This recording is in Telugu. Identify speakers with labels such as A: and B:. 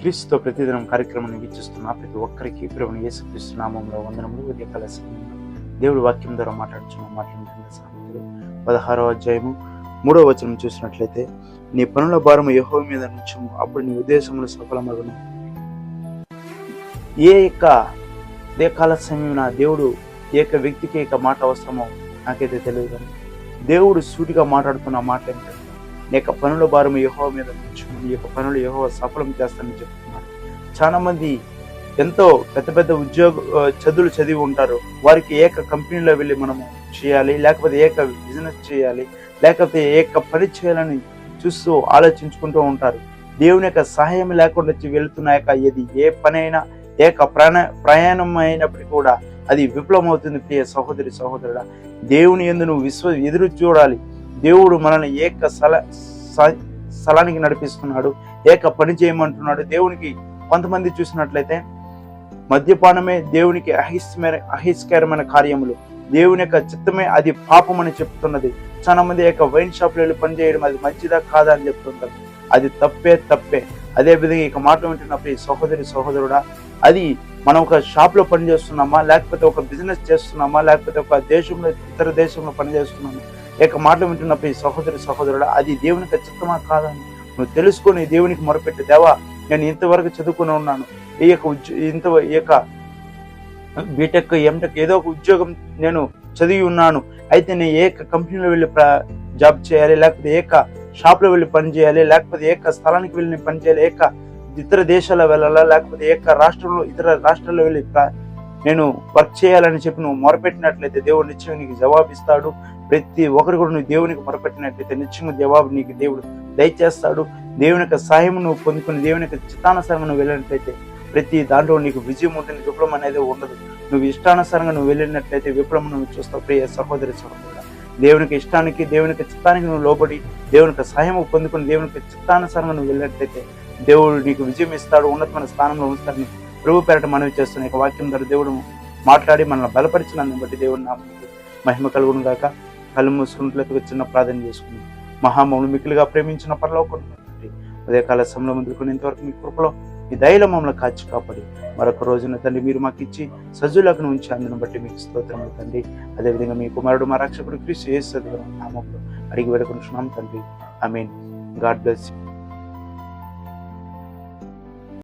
A: క్రీస్తుతో ప్రతిదినం కార్యక్రమాన్ని వీక్షిస్తున్న ప్రతి ఒక్కరికి ప్రభుని యేసుక్రీస్తు నామంలో వందనములు ఉదయకాల సమయంలో దేవుడి వాక్యం ద్వారా మాట్లాడుచున్న మాట్లాడుతున్న సామెతలు పదహారో అధ్యాయము మూడో వచనం చూసినట్లయితే నీ పనుల భారము యహో మీద నుంచము అప్పుడు నీ ఉద్దేశములు సఫలమగును. ఏ యొక్క ఉదయకాల సమయం దేవుడు ఏ యొక్క వ్యక్తికి ఏక మాట అవసరమో నాకైతే తెలియదు. కానీ దేవుడు సూటిగా మాట్లాడుతున్న మాట ఏంటంటే నీ యొక్క పనుల భారం యహో మీద ఉంచు నీ యొక్క పనులు యహో సఫలం చేస్తానని చెప్తున్నారు. చాలా మంది ఎంతో పెద్ద పెద్ద ఉద్యోగ చదువులు చదివి ఉంటారు. వారికి ఏక కంపెనీలో వెళ్ళి మనము చేయాలి లేకపోతే ఏక బిజినెస్ చేయాలి లేకపోతే ఏక పని చేయాలని చూస్తూ ఆలోచించుకుంటూ ఉంటారు. దేవుని యొక్క సహాయం లేకుండా వచ్చి వెళుతున్న యొక్క ఇది ఏ పనైనా ఏక ప్రయాణ ప్రయాణం అయినప్పటికీ కూడా అది విఫలం అవుతుంది ప్రియ సహోదరి సహోదరుడా దేవుని ఎందు నువ్వు విశ్వ ఎదురు చూడాలి. దేవుడు మనల్ని ఏక సల స్థలానికి నడిపిస్తున్నాడు ఏక పని చేయమంటున్నాడు. దేవునికి కొంతమంది చూసినట్లయితే మద్యపానమే దేవునికి అహిస్మైన అహిస్కరమైన కార్యములు. దేవుని యొక్క చిత్తమే అది పాపం అని చెప్తున్నది. చాలా మంది యొక్క వైన్ షాప్లో వెళ్ళి పని చేయడం అది మంచిదా కాదా అని చెప్తుంటారు. అది తప్పే తప్పే. అదే విధంగా ఇక మాటలు వింటున్నప్పుడు ఈ సహోదరి సహోదరుడా అది మనం ఒక షాప్లో పని చేస్తున్నామా? లేకపోతే ఒక బిజినెస్ చేస్తున్నామా? లేకపోతే ఒక దేశంలో ఇతర దేశంలో పని చేస్తున్నామా? యొక్క మాటలు వింటున్నప్పుడు ఈ సహోదరి సహోదరుడు అది దేవునికి చిత్తమా కాదని నువ్వు తెలుసుకొని దేవునికి మొరపెట్టి దేవా నేను ఇంతవరకు చదువుకుని ఉన్నాను. ఈ యొక్క ఉద్యో ఇంత ఈ యొక్క బీటెక్ ఎంటెక్ ఏదో ఒక ఉద్యోగం నేను చదివి ఉన్నాను. అయితే నేను ఏ కంపెనీలో వెళ్ళి జాబ్ చేయాలి లేకపోతే ఏక షాప్లో వెళ్ళి పని చేయాలి లేకపోతే ఏక స్థలానికి వెళ్ళి పని చేయాలి ఏక ఇతర దేశాల్లో వెళ్ళాలా లేకపోతే ఏక రాష్ట్రంలో ఇతర రాష్ట్రాల్లో వెళ్ళి నేను వర్క్ చేయాలని చెప్పి నువ్వు మొరపెట్టినట్లయితే దేవుడు నిశ్చయం నీకు జవాబు ఇస్తాడు. ప్రతి ఒక్కరు కూడా నువ్వు దేవునికి మొరపెట్టినట్లయితే నిశ్చయంగా జవాబు నీకు దేవుడు దయచేస్తాడు. దేవుని యొక్క సహాయం నువ్వు పొందుకుని దేవుని యొక్క చిత్తానుసారంగా నువ్వు వెళ్ళినట్లయితే ప్రతి దాంట్లో నీకు విజయం ఉంటుంది విప్లవం అనేది ఉండదు. నువ్వు ఇష్టానుసారంగా నువ్వు వెళ్ళినట్లయితే విప్లవం నువ్వు చూస్తావు. ప్రియ సహోదరి సహోదరుడు దేవునికి ఇష్టానికి దేవునికి చిత్తానికి నువ్వు లోబడి దేవునికి సహాయం పొందుకుని దేవునికి చిత్తానుసారంగా నువ్వు వెళ్ళినట్లయితే దేవుడు నీకు విజయం ఇస్తాడు ఉన్నతమైన స్థానంలో ఉంచుతాడు. ప్రభు పేరట మనవి చేస్తున్న యొక్క వాక్యం ద్వారా దేవుడు మాట్లాడి మనల్ని బలపరిచినందుని బట్టి దేవుడు నా మహిమ కలుగును గాక. కళ్ళు మూసుకున్నట్లయితే చిన్న ప్రార్థన చేసుకుంది. మహామౌలు మిక్కులుగా ప్రేమించిన అదే ఉదయకాల సమయంలో ముందుకుని ఇంతవరకు మీ కృపలో మీ దయలో మమ్మల్ని కాచి కాపాడి. మరొక రోజున తండ్రి మీరు మాకు ఇచ్చి సజులకు ఉంచి అందును బట్టి మీకు స్తోత్రములు తండ్రి. అదేవిధంగా మీ కుమారుడు మా రక్షకుడు క్రీస్తు యేసు నామంలో అడిగి వేడుకుంటున్నాం తండ్రి. I mean God bless you.